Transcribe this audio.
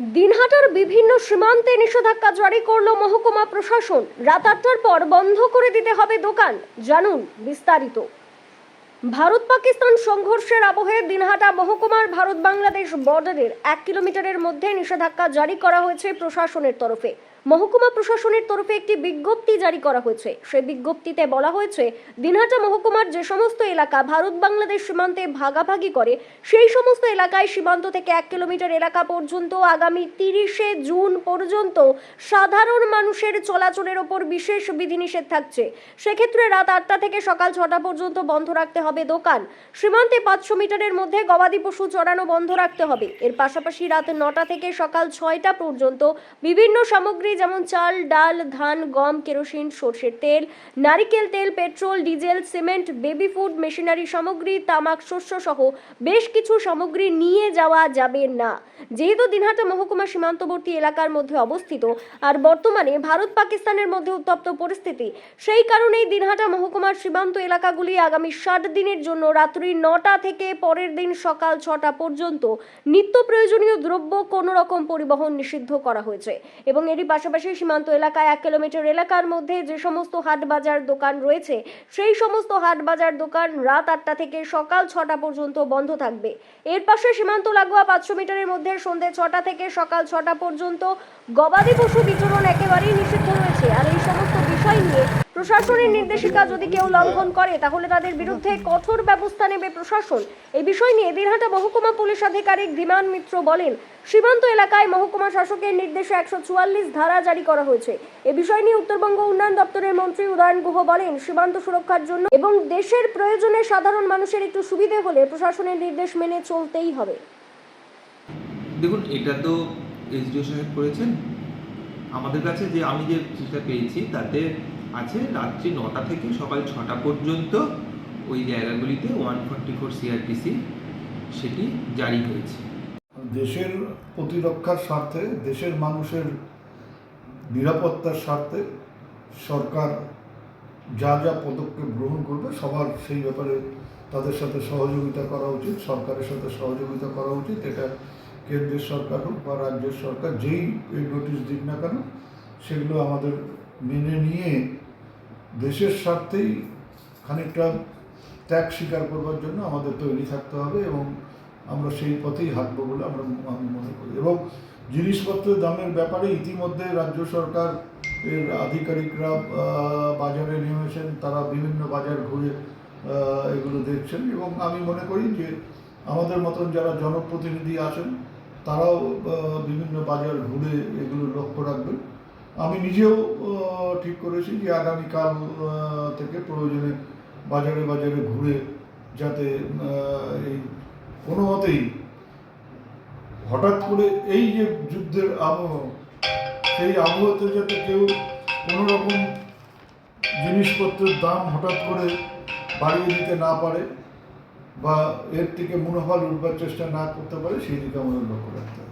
দিনহাটার বিভিন্ন সীমান্তে নিষেধাজ্ঞা জারি করল মহকুমা প্রশাসন। রাত আটটার পর বন্ধ করে দিতে হবে দোকান, জানুন বিস্তারিত। ভারত পাকিস্তান সংঘর্ষের আবহে দিনহাটা মহকুমার ভারত বাংলাদেশ বর্ডারের এক কিলোমিটারের মধ্যে নিষেধাজ্ঞা জারি করা হয়েছে প্রশাসনের তরফে। মহকুমা প্রশাসনের তরফে একটি বিজ্ঞপ্তি জারি করা হয়েছে। সেই বিজ্ঞপ্তিতে বলা হয়েছে, দিনহাটা মহকুমার যে সমস্ত এলাকা ভারত বাংলাদেশ সীমান্তে ভাগাভাগি করে, সেই সমস্ত এলাকায় সীমান্ত থেকে এক কিলোমিটার এলাকা পর্যন্ত আগামী তিরিশে জুন পর্যন্ত সাধারণ মানুষের চলাচলের ওপর বিশেষ বিধিনিষেধ থাকছে। সেক্ষেত্রে রাত আটটা থেকে সকাল ছটা পর্যন্ত বন্ধ রাখতে হবে দোকান। সীমান্তে পাঁচশো মিটারের মধ্যে গবাদি পশু চড়ানো বন্ধ রাখতে হবে। এর পাশাপাশি রাত নটা থেকে সকাল ছয়টা পর্যন্ত বিভিন্ন সামগ্রী যেমন চাল, ডাল, ধান, গম, কেরোসিন, সর্ষের তেল, নারিকেল তেল, petrol, diesel, cement, baby food, machinery সামগ্রী, তামাক শস্য সহ বেশ কিছু সামগ্রী নিয়ে যাওয়া যাবে না। যেহেতু দিনহাটা মহকুমা সীমান্তবর্তী এলাকার মধ্যে অবস্থিত আর বর্তমানে ভারত পাকিস্তানের মধ্যে উত্তপ্ত পরিস্থিতি, সেই কারণেই দিনহাটা মহকুমার সীমান্ত এলাকাগুলি আগামী ষাট দিনের জন্য রাত্রি নটা থেকে পরের দিন সকাল ছটা পর্যন্ত নিত্য প্রয়োজনীয় দ্রব্য কোনো রকম পরিবহন নিষিদ্ধ করা হয়েছে এবং এরই পাশাপাশি সীমান্ত এলাকায় এক কিলোমিটার এলাকার মধ্যে যে সমস্ত হাট বাজার দোকান রয়েছে, সেই সমস্ত হাট বাজার দোকান রাত আটটা থেকে সকাল ছটা পর্যন্ত বন্ধ থাকবে। এর পাশে সীমান্ত লাগোয়া পাঁচশো মিটারের মধ্যে সন্ধে ছটা থেকে সকাল ছটা পর্যন্ত গবাদি পশু বিচরণ একেবারেই নিষিদ্ধ রয়েছে। আর এই সমস্ত বিষয় নিয়ে প্রশাসনের নির্দেশিকা যদি কেউ লঙ্ঘন করে, তাহলে তাদের বিরুদ্ধে কঠোর ব্যবস্থা নেবে প্রশাসন। এই বিষয় নিয়ে দিনহাটা মহকুমা পুলিশ আধিকারিক ধীমান মিত্র বলেন, সীমান্ত এলাকায় মহকুমা শাসকের নির্দেশে একশো চুয়াল্লিশ ধারা জারি করা হয়েছে। এ বিষয় নিয়ে উত্তরবঙ্গ উন্নয়ন দপ্তরের মন্ত্রী উদয়ন গুহ বলেন, সীমান্ত সুরক্ষার জন্য এবং দেশের প্রয়োজনে সাধারণ মানুষের একটু সুবিধে হলে প্রশাসনের নির্দেশ মেনে চলতেই হবে। দেখুন, এটা তো এসডিও সাহেব করেছেন। আমাদের কাছে যে আমি যে চিঠিটা পেয়েছি, তাতে আছে রাত্রি নটা থেকে সকাল ছটা পর্যন্ত ওই জায়গাগুলিতে ওয়ান ফর্টি ফোর সিআরপিসি সেটি জারি হয়েছে। দেশের প্রতিরক্ষার স্বার্থে, দেশের মানুষের নিরাপত্তার স্বার্থে সরকার যা যা পদক্ষেপ গ্রহণ করবে, সবার সেই ব্যাপারে তাদের সাথে সহযোগিতা করা উচিত, সরকারের সাথে সহযোগিতা করা উচিত। এটা কেন্দ্রের সরকার হোক বা রাজ্যের সরকার, যেই নোটিশ দিক না কেন, সেগুলো আমাদের মেনে নিয়ে দেশের স্বার্থেই খানিকটা ত্যাগ স্বীকার করবার জন্য আমাদের তৈরি থাকতে হবে এবং আমরা সেই পথেই হাঁটবো বলে আমরা আমি মনে করি। এবং জিনিসপত্রের দামের ব্যাপারে ইতিমধ্যে রাজ্য সরকার এর আধিকারিকরা বাজারে নেমেছেন, তারা বিভিন্ন বাজার ঘুরে এগুলো দেখছেন এবং আমি মনে করি যে আমাদের মতন যারা জনপ্রতিনিধি আছেন, তারাও বিভিন্ন বাজার ঘুরে এগুলো লক্ষ্য রাখবেন। আমি নিজেও ঠিক করেছি যে আগামীকাল থেকে প্রয়োজনে বাজারে বাজারে ঘুরে যাতে এই কোনো মতেই হঠাৎ করে এই যে যুদ্ধের আবহ, সেই আবহাওয়াতে যাতে কেউ কোনো রকম জিনিসপত্রের দাম হঠাৎ করে বাড়িয়ে দিতে না পারে বা এর থেকে মুনাফা লুটবার চেষ্টা না করতে পারে, সেই দিকে আমাদের লক্ষ্য রাখতে হবে।